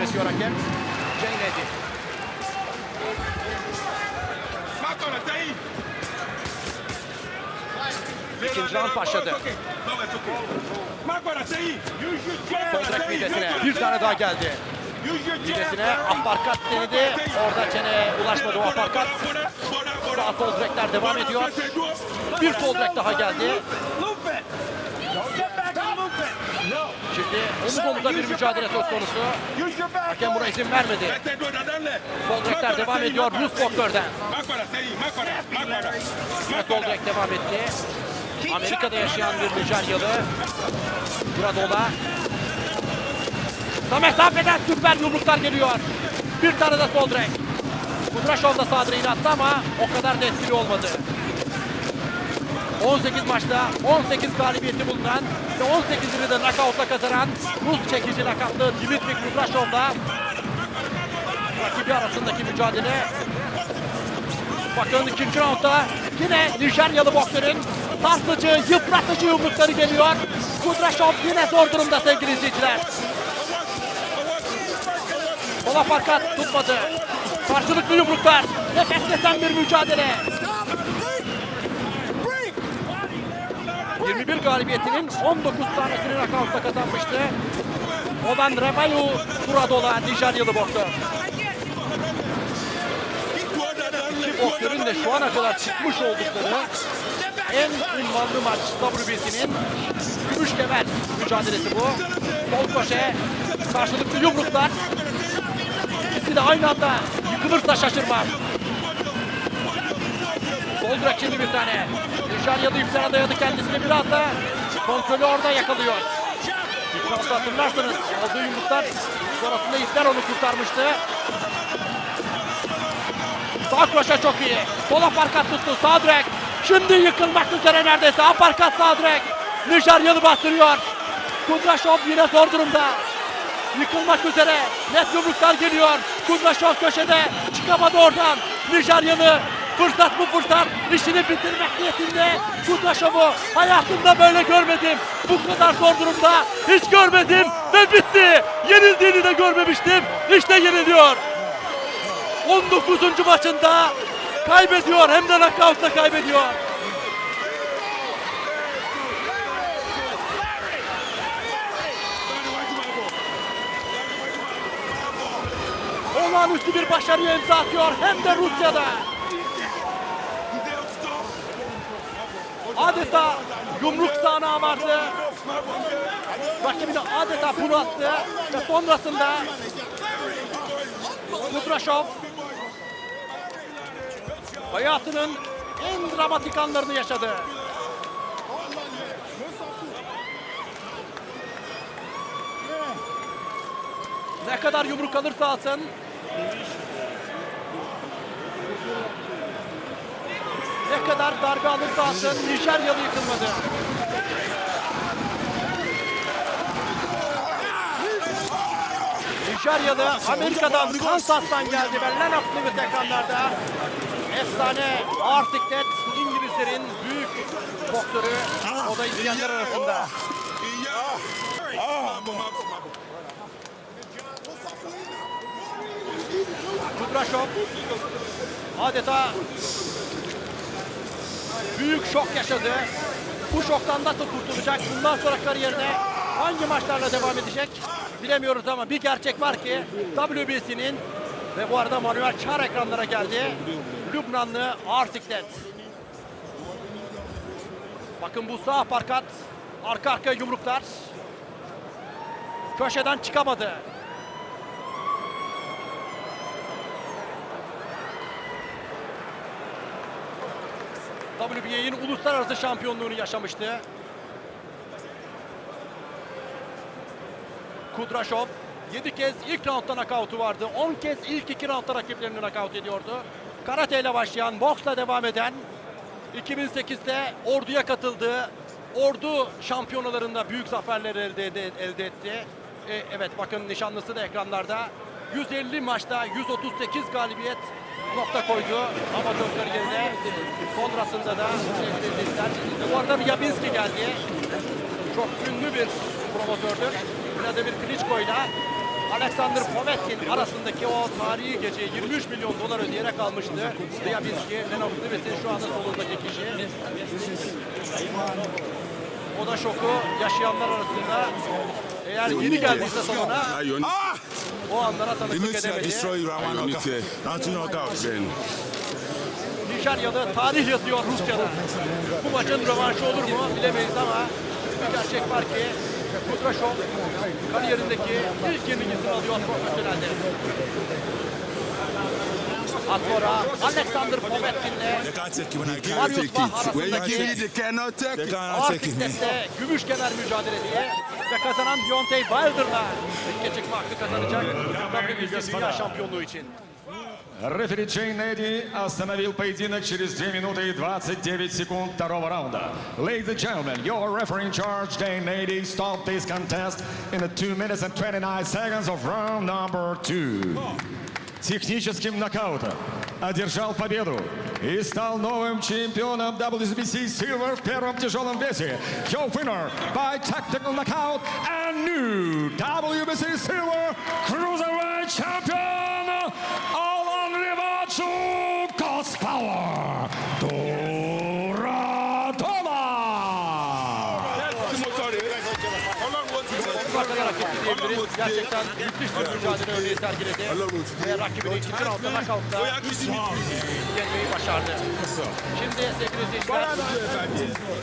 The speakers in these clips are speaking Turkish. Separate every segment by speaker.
Speaker 1: yönetiyor hakem.
Speaker 2: Makara, Said.
Speaker 1: İkinci round başladı.
Speaker 2: Said.
Speaker 1: midesine. Bir tane daha geldi. Midesine aparkat denedi. Orada çeneye ulaşmadı o aparkat. Sağ sol direkler devam ediyor. Bir sol direk daha geldi. Şimdi omuz omuza bir mücadele söz konusu. Hakem buna izin vermedi.
Speaker 2: Said, do it, neden le?
Speaker 1: Sol direkler
Speaker 2: Makara,
Speaker 1: devam ediyor Rus
Speaker 2: Said.
Speaker 1: boksörden.
Speaker 2: Makara, Said, Makara, Makara.
Speaker 1: Yine sol direk devam etti. Amerika'da yaşayan bir Nijeryalı. Buradola. Kısa mesafeden süper yumruklar geliyor. Bir tane de sol direk. Kudraşov da sağ direğini attı ama o kadar da etkili olmadı. 18 maçta 18 galibiyeti bulunan ve 18'ini de knockoutla kazanan Rus çekici lakaplı Dimitri Kudraşov'la rakibi arasındaki mücadele Bakın ikinci roundda yine Nijeryalı boksörün sarsıcı, yıpratıcı yumrukları geliyor. Kudraşov yine zor durumda sevgili izleyiciler. Kola farkat tutmadı. Karşılıklı yumruklar. Nefes kesen bir mücadele. 21 galibiyetinin 19 tanesini nakavtla kazanmıştı. Olan Revayu Kuradola Nijeryalı boksör. İki boksörün de şu ana kadar çıkmış oldukları en ünvanlı maç WBC'nin gümüş kemer mücadelesi bu. Sol köşe karşılıklı yumruklar. İkisi de aynı anda yıkılırsa şaşırmam. Sol direk şimdi bir tane. Nijeryalı iplerine dayadı kendisini biraz da kontrolü orada yakalıyor. İlk hatırlarsanız aldığı yumruklar sonrasında ipler onu kurtarmıştı. Sağ köşe çok iyi. Sol aparkat tuttu. Sağ direk. Şimdi yıkılmak üzere neredeyse. Aparkat sağ direk. Nijeryalı bastırıyor. Kudraşov yine zor durumda. Yıkılmak üzere. Net yumruklar geliyor. Kudraşov köşede. Çıkamadı oradan. Nijeryalı fırsat bu fırsat. İşini bitirmek niyetinde. Kudraşov'u hayatımda böyle görmedim. Bu kadar zor durumda hiç görmedim. Ve bitti. Yenildiğini de görmemiştim. İşte yeniliyor. 19. maçında kaybediyor hem de knockoutla kaybediyor. Olağanüstü bir başarıya imza atıyor hem de Rusya'da. Adeta yumruk sahnağı vardı. Rakibini adeta bunalttı ve sonrasında Kudraşov hayatının en dramatik anlarını yaşadı. Ne kadar yumruk alırsa alsın ne kadar darbe alırsa alsın Nijeryalı yıkılmadı. Nijeryalı Amerika'dan Kansas'tan geldi ve Lennox Lewis ekranlarda. Efsane ağır siklet İngilizlerin büyük boksörü. O da izleyenler arasında. Kudraşov adeta büyük şok yaşadı. Bu şoktan nasıl kurtulacak? Bundan sonra kariyerine hangi maçlarla devam edecek? Bilemiyoruz ama bir gerçek var ki WBC'nin ve bu arada Manuel Çar ekranlara geldi. Lübnanlı ağır siklet. Bakın bu sağ parkat. Arka arkaya yumruklar. Köşeden çıkamadı. WBA'nin uluslararası şampiyonluğunu yaşamıştı. Kudraşov 7 kez ilk roundda nakavtu vardı. 10 kez ilk iki roundda rakiplerini nakavt ediyordu. Karate ile başlayan, boksla devam eden 2008'de orduya katıldı. Ordu şampiyonalarında büyük zaferler elde, elde etti. E, evet bakın nişanlısı da ekranlarda. 150 maçta 138 galibiyet nokta koydu amatör kariyerine. Sonrasında da izleyiciler, bu arada bir Yabinski geldi. Çok ünlü bir promotördür. Vladimir Klitschko ile Alexander Povetkin arasındaki o tarihi gece 23 milyon dolar ödeyerek almıştı. Ryabinski, Lennox Lewis'in şu anda solundaki kişi. O da şoku yaşayanlar arasında eğer yeni geldiyse salona
Speaker 3: ní
Speaker 1: o anlara tanıklık
Speaker 4: Dimitri
Speaker 1: edemedi. Nijeryalı tarih yazıyor Rusya'da. Bu maçın rövanşı olur mu bilemeyiz ama bir gerçek var ki Kudraşov kariyerindeki ilk yenilgisini alıyor profesyonelde. Az sonra Alexander Povetkin'le Marius
Speaker 3: you
Speaker 1: arasındaki ağır siklette gümüş kemer mücadelesi ve kazanan Deontay Wilder'la ringe çıkma hakkı kazanacak WBC Dünya Şampiyonluğu için.
Speaker 5: Рефери Джей Неди остановил поединок через 2 минуты и 29 секунд второго раунда. Ladies and gentlemen, your referee in charge, Jay Nady, stopped this contest in the 2 minutes and 29 seconds of round number 2. Техническим нокаутом одержал победу и стал новым чемпионом WBC Silver в первом тяжелом весе. Your winner by tactical knockout and new WBC Silver Cruiserweight Champion
Speaker 1: Kadar hareketli diyebiliriz. Gerçekten müthiş bir mücadele örneği sergiledi. Ve rakibini ikinci roundda knockout'ta yenmeyi başardı. Şimdi sevgili izleyiciler,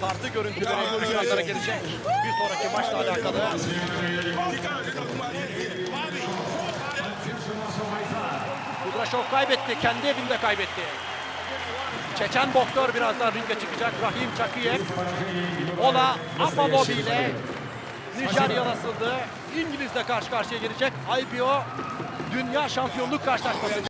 Speaker 1: farklı görüntüleri ekranlara gelecek. Bir sonraki maçla alakalı. Kudraşov kaybetti, kendi evinde kaybetti. Çeçen boksör birazdan ringe çıkacak. Rahim Çakiyev. Ola Apalobi ile Nijerya nasıldı? İngiliz'le karşı karşıya gelecek. IBO Dünya Şampiyonluk karşılaşması